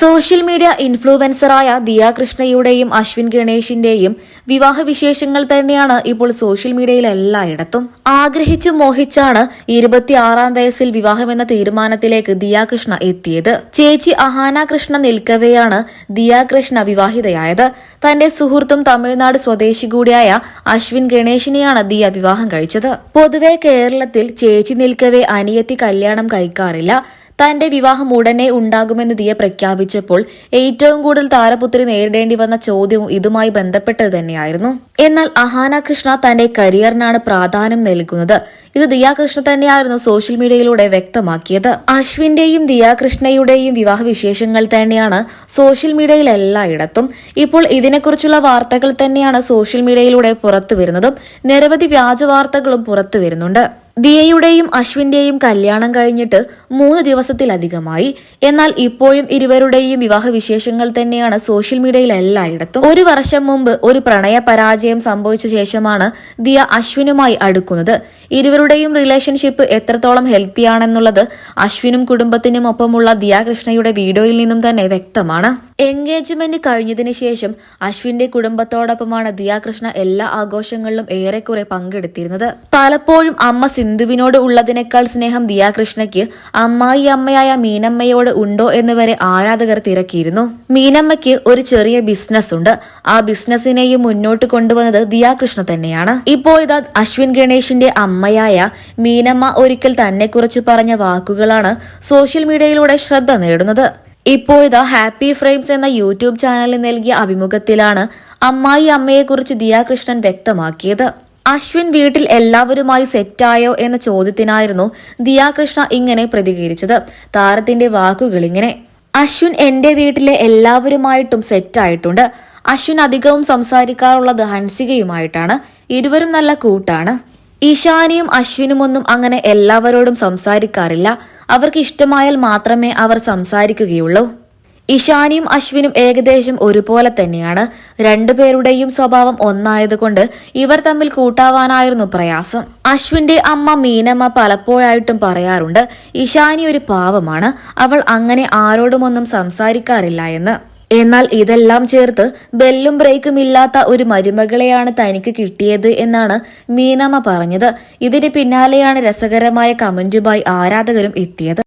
Social media ഇൻഫ്ലുവൻസറായ ദിയ കൃഷ്ണയുടെയും അശ്വിൻ ഗണേഷിന്റെയും വിവാഹ വിശേഷങ്ങൾ തന്നെയാണ് ഇപ്പോൾ സോഷ്യൽ മീഡിയയിൽ എല്ലായിടത്തും. ആഗ്രഹിച്ചു മോഹിച്ചാണ് ഇരുപത്തിയാറാം വയസ്സിൽ വിവാഹമെന്ന തീരുമാനത്തിലേക്ക് ദിയ കൃഷ്ണ എത്തിയത്. ചേച്ചി അഹാന കൃഷ്ണ നിൽക്കവെയാണ് ദിയ കൃഷ്ണ വിവാഹിതയായത്. തന്റെ സുഹൃത്തും തമിഴ്നാട് സ്വദേശി കൂടിയായ അശ്വിൻ ഗണേഷിനെയാണ് ദിയ വിവാഹം കഴിച്ചത്. പൊതുവെ കേരളത്തിൽ ചേച്ചി നിൽക്കവെ അനിയത്തി കല്യാണം കഴിക്കാറില്ല. തന്റെ വിവാഹം ഉടനെ ഉണ്ടാകുമെന്ന് ദിയ പ്രഖ്യാപിച്ചപ്പോൾ ഏറ്റവും കൂടുതൽ താരപുത്രി നേരിടേണ്ടി വന്ന ചോദ്യവും ഇതുമായി ബന്ധപ്പെട്ടത് തന്നെയായിരുന്നു. എന്നാൽ അഹാന കൃഷ്ണ തന്റെ കരിയറിനാണ് പ്രാധാന്യം നൽകുന്നത്. ഇത് ദിയ കൃഷ്ണ തന്നെയായിരുന്നു സോഷ്യൽ മീഡിയയിലൂടെ വ്യക്തമാക്കിയത്. അശ്വിന്റെയും ദിയ കൃഷ്ണയുടെയും വിവാഹ വിശേഷങ്ങൾ തന്നെയാണ് സോഷ്യൽ മീഡിയയിൽ എല്ലായിടത്തും. ഇപ്പോൾ ഇതിനെക്കുറിച്ചുള്ള വാർത്തകൾ തന്നെയാണ് സോഷ്യൽ മീഡിയയിലൂടെ പുറത്തു വരുന്നതും നിരവധി വ്യാജ വാർത്തകളും പുറത്തു വരുന്നുണ്ട് ദിയയുടെയും അശ്വിന്റെയും കല്യാണം കഴിഞ്ഞിട്ട് മൂന്ന് ദിവസത്തിലധികമായി. എന്നാൽ ഇപ്പോഴും ഇരുവരുടെയും വിവാഹ വിശേഷങ്ങൾ തന്നെയാണ് സോഷ്യൽ മീഡിയയിൽ എല്ലായിടത്തും. ഒരു വർഷം മുമ്പ് ഒരു പ്രണയ പരാജയം സംഭവിച്ച ശേഷമാണ് ദിയ അശ്വിനുമായി അടുക്കുന്നത്. ഇരുവരുടെയും റിലേഷൻഷിപ്പ് എത്രത്തോളം ഹെൽത്തിയാണെന്നുള്ളത് അശ്വിനും കുടുംബത്തിനും ഒപ്പമുള്ള ദിയാകൃഷ്ണയുടെ വീഡിയോയിൽ നിന്നും തന്നെ വ്യക്തമാണ്. എൻഗേജ്മെന്റ് കഴിഞ്ഞതിന് ശേഷം അശ്വിന്റെ കുടുംബത്തോടൊപ്പമാണ് ദിയാകൃഷ്ണ എല്ലാ ആഘോഷങ്ങളിലും ഏറെക്കുറെ പങ്കെടുത്തിരുന്നത്. പലപ്പോഴും അമ്മ സിന്ധുവിനോട് ഉള്ളതിനേക്കാൾ സ്നേഹം ദിയാകൃഷ്ണയ്ക്ക് അമ്മായി അമ്മയായ മീനമ്മയോട് ഉണ്ടോ എന്ന് വരെ ആരാധകർ തിരക്കിയിരുന്നു. മീനമ്മയ്ക്ക് ഒരു ചെറിയ ബിസിനസ് ഉണ്ട്. ആ ബിസിനസിനെയും മുന്നോട്ട് കൊണ്ടുവന്നത് ദിയാകൃഷ്ണ തന്നെയാണ്. ഇപ്പോ ഇതാ അശ്വിൻ ഗണേഷിന്റെ അമ്മയായ മീനമ്മ ഒരിക്കൽ തന്നെ കുറിച്ച് പറഞ്ഞ വാക്കുകളാണ് സോഷ്യൽ മീഡിയയിലൂടെ ശ്രദ്ധ നേടുന്നത്. ഇപ്പോഴിതാ ഹാപ്പി ഫ്രെയിംസ് എന്ന യൂട്യൂബ് ചാനലിൽ നൽകിയ അഭിമുഖത്തിലാണ് അമ്മായി അമ്മയെക്കുറിച്ച് ദിയാകൃഷ്ണൻ വ്യക്തമാക്കിയത്. അശ്വിൻ വീട്ടിൽ എല്ലാവരുമായി സെറ്റായോ എന്ന ചോദ്യത്തിനായിരുന്നു ദിയാകൃഷ്ണ ഇങ്ങനെ പ്രതികരിച്ചത്. താരത്തിന്റെ വാക്കുകൾ ഇങ്ങനെ. അശ്വിൻ എന്റെ വീട്ടിലെ എല്ലാവരുമായിട്ടും സെറ്റായിട്ടുണ്ട്. അശ്വിൻ അധികവും സംസാരിക്കാറുള്ളത് ഹൻസികയുമായിട്ടാണ്. ഇരുവരും നല്ല കൂട്ടാണ്. ഈശാനിയും അശ്വിനുമൊന്നും അങ്ങനെ എല്ലാവരോടും സംസാരിക്കാറില്ല. അവർക്ക് ഇഷ്ടമായാൽ മാത്രമേ അവർ സംസാരിക്കുകയുള്ളൂ. ഇഷാനിയും അശ്വിനും ഏകദേശം ഒരുപോലെ തന്നെയാണ്. രണ്ടുപേരുടെയും സ്വഭാവം ഒന്നായതുകൊണ്ട് ഇവർ തമ്മിൽ കൂട്ടാവാനായിരുന്നു പ്രയാസം. അശ്വിന്റെ അമ്മ മീനമ്മ പലപ്പോഴായിട്ടും പറയാറുണ്ട് ഇഷാനി ഒരു പാവമാണ്. അവൾ അങ്ങനെ ആരോടുമൊന്നും സംസാരിക്കാറില്ല എന്ന്. എന്നാൽ ഇതെല്ലാം ചേർത്ത് ബെല്ലും ബ്രേക്കും ഇല്ലാത്ത ഒരു മരുമകളെയാണ് തനിക്ക് കിട്ടിയത് എന്നാണ് മീനമ്മ പറഞ്ഞത്. ഇതിന് പിന്നാലെയാണ് രസകരമായ കമന്റുമായി ആരാധകരും എത്തിയത്.